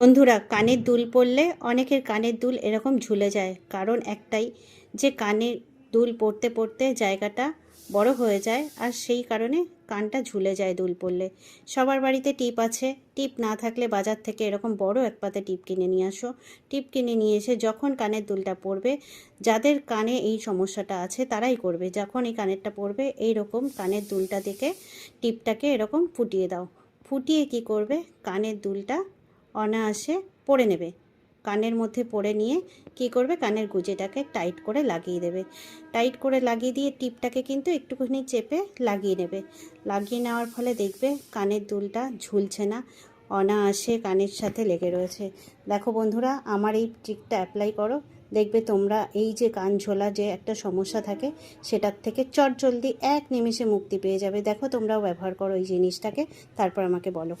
বন্ধুরা, কানের দুল পড়লে অনেকের কানের দুল এরকম ঝুলে যায়। কারণ একটাই, যে কানের দুল পড়তে পরতে জায়গাটা বড় হয়ে যায় আর সেই কারণে কানটা ঝুলে যায় দুল পড়লে সবার বাড়িতে টিপ আছে। টিপ না থাকলে বাজার থেকে এরকম বড় এক পাতে টিপ কিনে নিয়ে আসো। টিপ কিনে নিয়ে এসে যখন কানের দুলটা পড়বে যাদের কানে এই সমস্যাটা আছে তারাই করবে। যখন এই কানেরটা পড়বে এই রকম কানের দুলটা থেকে টিপটাকে এরকম ফুটিয়ে দাও। ফুটিয়ে কি করবে? কানের দুলটা অনায়াসে পরে নেবে। কানের মধ্যে পরে নিয়ে কি করবে? কানের গুজেটাকে টাইট করে লাগিয়ে দেবে। টাইট করে লাগিয়ে দিয়ে টিপটাকে কিন্তু একটুখানি চেপে লাগিয়ে নেবে। লাগিয়ে নেওয়ার ফলে দেখবে কানের দুলটা ঝুলছে না। অনায়াসে কানের সাথে লেগে রয়েছে। দেখো বন্ধুরা, আমার এই ট্রিকটা অ্যাপ্লাই করো। দেখবে তোমরা এই যে কান ঝোলা যে একটা সমস্যা থাকে, সেটার থেকে চট জলদি এক নিমিষে মুক্তি পেয়ে যাবে। দেখো তোমরাও ব্যবহার করো এই জিনিসটাকে। তারপর আমাকে বলো।